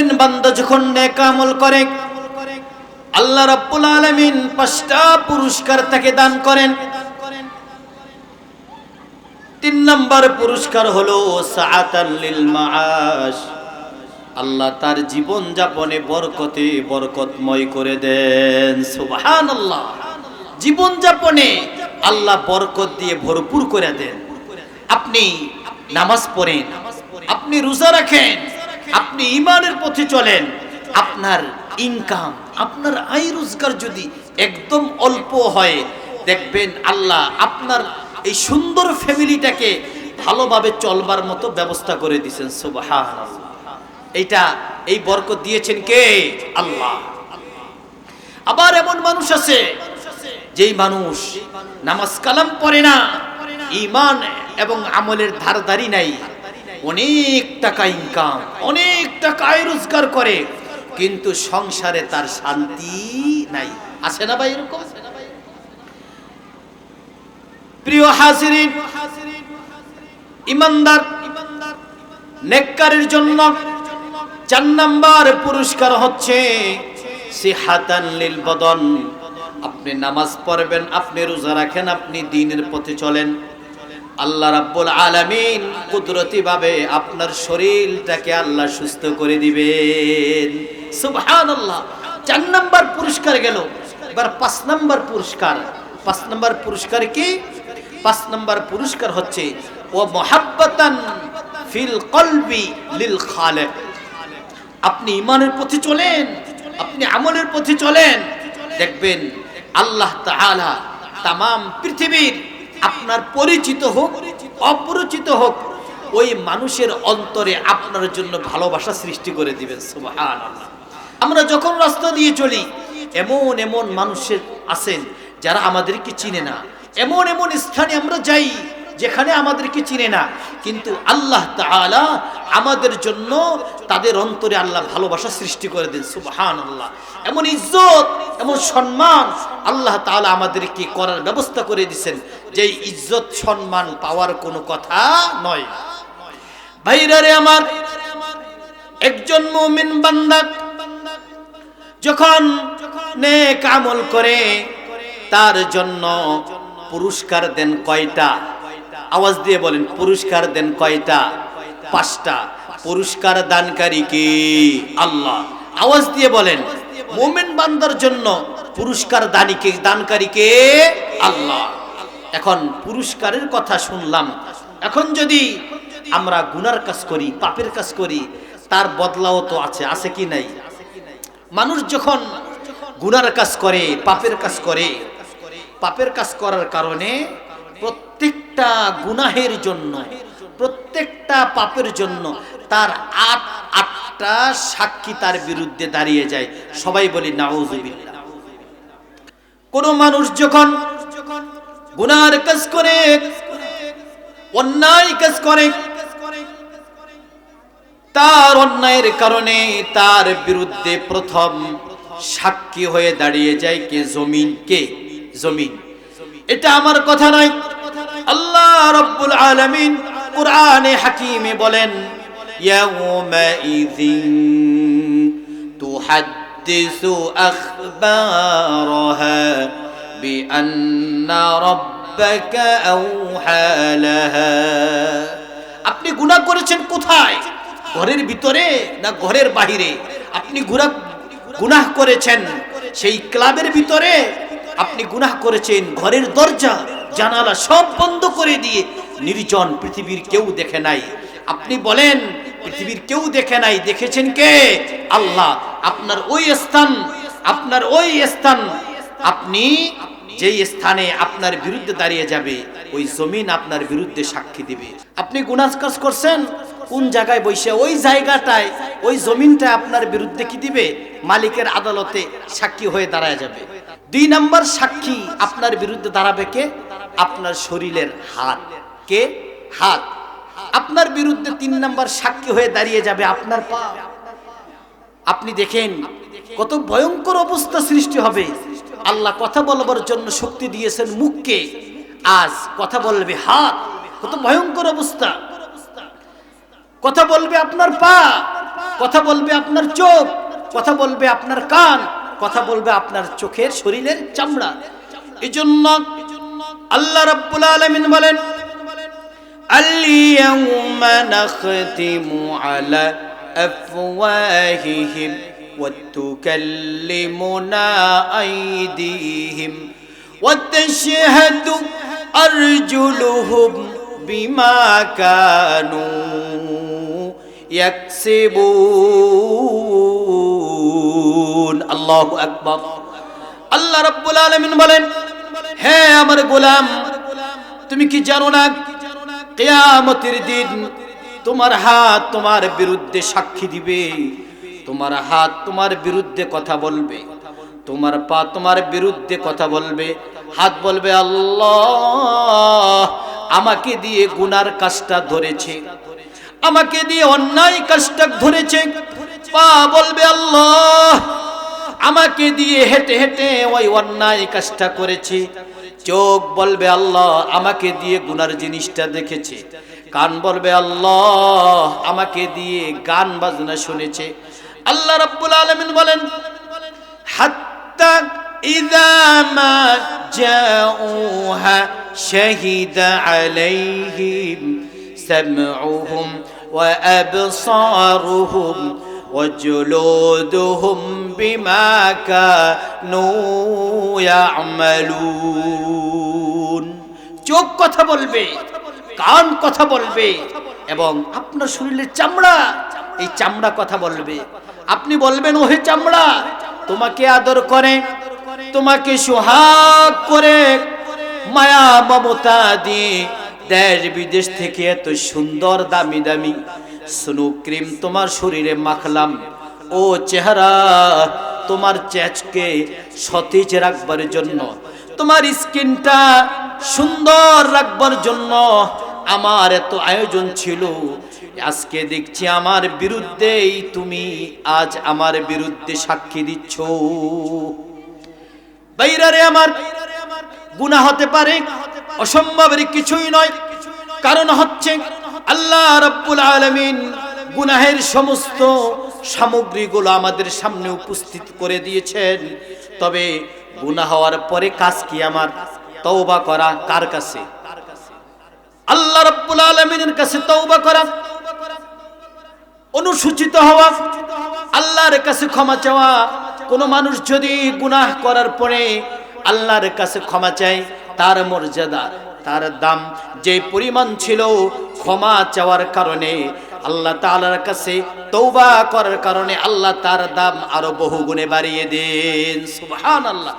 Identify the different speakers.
Speaker 1: মুমিন বান্দা যখন নেক আমল করে, আল্লাহ রাব্বুল আলামিন পাঁচটা পুরস্কার তাকে দান করেন। তিন নম্বর পুরস্কার হলো সাআতাল লিল মাআশ। আল্লাহ তার জীবন যাপনে বরকতে বরকতময় করে দেন। সুবহানাল্লাহ। জীবন যাপনে আল্লাহ বরকত দিয়ে ভরপুর করে দেন। আপনি নামাজ পড়েন, আপনি রোজা রাখেন আপনি ইমানের পথে চলেন, আপনার ইনকাম আপনার আয় রোজগার যদি একদম অল্প হয়, দেখবেন আল্লাহ আপনার এই সুন্দর ফ্যামিলিটাকে ভালোভাবে চলবার মতো ব্যবস্থা করে দিয়েছেন, সুবহানাল্লাহ। এইটা, এই বরকত দিয়েছেন কে? আল্লাহ। আবার এমন মানুষ আছে, যেই মানুষ নামাজ কালাম পড়ে না ইমান এবং আমলের ধারধারি নাই। অনেক টাকা ইনকাম অনেক টাকা আয় রোজগার করে, কিন্তু সংসারে তার শান্তি নাই। আছে না ভাই এরকম? প্রিয় হাজিরিন, ইমানদার, নেককারের জন্য চার নাম্বার পুরস্কার হচ্ছে সিহাতান লিল বদন। আপনি নামাজ পড়বেন, আপনি রোজা রাখেন, আপনি দিনের পথে চলেন। আল্লাহ রাব্বুল আলামিন কুদরতি ভাবে আপনার শরীরটাকে আল্লাহ সুস্থ করে দিবেন। সুবহানাল্লাহ। চার নাম্বার পুরস্কার গেল। এবার পাঁচ নাম্বার পুরস্কার। পাঁচ নাম্বার পুরস্কার কি? পাঁচ নাম্বার পুরস্কার হচ্ছে ও মহাব্বাতান ফিল কলবি লিল খালেক। আপনি ইমানের পথে চলেন, আপনি আমলের পথে চলেন। দেখবেন আল্লাহ তাআলা তাম পৃথিবীর আপনার পরিচিত হোক, অপরিচিত হোক, ওই মানুষের অন্তরে আপনার জন্য ভালোবাসা সৃষ্টি করে দিবেন আমরা যখন রাস্তা দিয়ে চলি, এমন এমন মানুষের আছেন যারা আমাদেরকে চিনে না। এমন এমন স্থানে আমরা যাই যেখানে আমাদেরকে চিনে না। কিন্তু আল্লাহ তাআলা আমাদের জন্য তাদের অন্তরে আল্লাহ ভালোবাসা সৃষ্টি করে দেন সুবহান আল্লাহ এমন ইজ্জত, এমন সম্মান আল্লাহ তাআলা আমাদেরকে করার ব্যবস্থা করে দিয়েছেন, যে ইজ্জত, সম্মান পাওয়ার কোনো কথা নয়। ভাইরারে আমার, একজন মুমিন বান্দা যখন নেক আমল করে, তার জন্য পুরস্কার দেন কয়টা? আওয়াজ দিয়ে বলেন, পুরস্কার দেন কয়টা? পাঁচটা পুরস্কার দানকারী কি? আল্লাহ। আওয়াজ দিয়ে বলেন, মোমেন বান্দার জন্য পুরস্কার দানিকে দানকারী কে? আল্লাহ। এখন পুরস্কারের কথা শুনলাম। এখন যদি আমরা গুনার কাজ করি, পাপের কাজ করি, তার বদলাও তো আছে আছে কি নাই? মানুষ যখন গুনার কাজ করে, পাপের কাজ করে, পাপের কাজ করার কারণে প্রত্যেকটা গুনাহের জন্য প্রত্যেকটা পাপের জন্য তার আট, আটটা সাক্ষী তার বিরুদ্ধে দাঁড়িয়ে যায়। সবাই বলি নাউজুবিল্লাহ কোন মানুষ যখন গুনার কাজ করে, অন্যায় কাজ করে, তার অন্যায়ের কারণে তার বিরুদ্ধে প্রথম সাক্ষী হয়ে দাঁড়িয়ে যায় কে? জমিন কে? জমিন। এটা আমার কথা নয়। আল্লাহ রব্বুল আলামিন কোরআনে হাকিমে বলেন তুহাদ্দিসু আখবারাহা বিআন্না রাব্বাকা আওহা লাহা। আপনি গুনাহ করেছেন কোথায়? ঘরের ভিতরে না ঘরের বাহিরে? আপনি গুনাহ গুনাহ করেছেন সেই ক্লাবের ভিতরে? আপনি গুনাহ করেছেন ঘরের দরজা, জানালা সব বন্ধ করে দিয়ে নির্জন পৃথিবীর কেউ দেখে নাই। আপনি বলেন, পৃথিবীর কেউ দেখে নাই, দেখেছেন কে? আল্লাহ, আপনার ওই স্থান, আপনার ওই স্থান, আপনি যেই স্থানে আপনার বিরুদ্ধে দাঁড়িয়ে যাবে, ওই জমিন আপনার বিরুদ্ধে সাক্ষী দিবে। আপনি গুনাজ কাজ করছেন, কোন জায়গায় বসে ওই জায়গাটায়, ওই জমিনটা আপনার বিরুদ্ধে কি দিবে? মালিকের আদালতে সাক্ষী হয়ে দাঁড়ায় যাবে। দুই নাম্বার সাক্ষী আপনার বিরুদ্ধে দাঁড়াবে কে? আপনার শরীরের হাত কে? হাত। আপনার বিরুদ্ধে তিন নাম্বার সাক্ষী হয়ে দাঁড়িয়ে যাবে আপনার পা। আপনি দেখেন কত ভয়ঙ্কর অবস্থা সৃষ্টি হবে। আল্লাহ কথা বলবার জন্য শক্তি দিয়েছেন মুখকে। আজ কথা বলবে হাত। কত ভয়ঙ্কর অবস্থা। কথা বলবে আপনার পা। কথা বলবে আপনার চোখ। কথা বলবে আপনার কান। কথা বলবে আপনার চোখের শরীরের চামড়া। এই জন্য আল্লাহ রাব্বুল আলামিন বলেন اليوم نختم على أفواههم وتكلمنا أيديهم وتشهد أرجلهم بما كانوا يكسبون الله أكبر আল্লাহ রাব্বুল আলামিন বলেন হে আমার গোলাম তুমি কি জানো না কিয়ামতের দিন তোমার হাত তোমার বিরুদ্ধে সাক্ষী দিবে। তোমার হাত তোমার বিরুদ্ধে কথা বলবে। তোমার পা তোমার বিরুদ্ধে কথা বলবে। হাত বলবে, আল্লাহ, আমাকে দিয়ে গুনার কাজটা ধরেছে। আমাকে দিয়ে অন্যায় কাজটা ধরেছে। পা বলবে, আল্লাহ আমাকে দিয়ে হেঁটে হেঁটে ওই অন্যায় কাজটা করেছে। চোখ বলবে আল্লাহ, আমাকে দিয়ে গুনার জিনিসটা দেখেছে। কান বলবে আল্লাহ, আমাকে দিয়ে গান বাজনা শুনেছে। আল্লাহ রাব্বুল আলামিন বলেন, হাত্তা ইযা মা জাউহা শাহিদা আলাইহিম সামউহুম ওয়া আবসারুহুম وجلودهم بما كانوا يعملون চোখ কথা বলবে কান কথা বলবে এবং আপনার শরীরের চামড়া এই চামড়া কথা বলবে আপনি বলবেন ওহে চামড়া তোমাকে আদর করে তোমাকে সোহাগ করে মায়া মমতা দিয়ে দেশ বিদেশ থেকে এত সুন্দর দামি দামি স্নো ক্রিম, তোমার শরীরে মাখলাম। ও চেহারা, তোমার চেচকে সতেজ রাখবার জন্য, তোমার স্কিনটা সুন্দর রাখবার জন্য আমার এত আয়োজন ছিল। আজকে দেখছি আমার বিরুদ্ধেই তুমি আজ আমার বিরুদ্ধে সাক্ষী দিচ্ছ। বাইরারে আমার গুণা হতে পারে, অসম্ভবের কিছুই নয়। কারণ হচ্ছে আল্লাহ রাব্বুল আলামিন গুনাহের সমস্ত সামগ্রীগুলো আমাদের সামনে উপস্থিত করে দিয়েছেন। তবে গুনাহ হওয়ার পরে কাজ কি আমার? তওবা করা কার কাছে? আল্লাহ রাব্বুল আলামিনের কাছে তওবা করা। অনুসূচিত হওয়া। আল্লাহর কাছে ক্ষমা চাওয়া। কোনো মানুষ যদি গুনাহ করার পরে আল্লাহর কাছে ক্ষমা চায়, তার মর্যাদা তার দাম যে পরিমাণ ছিল ক্ষমা চাওয়ার কারণে, আল্লাহ তালার কাছে তৌবা করার কারণে আল্লাহ তার দাম আরও বহু গুণে বাড়িয়ে দেন। সুবহানাল্লাহ।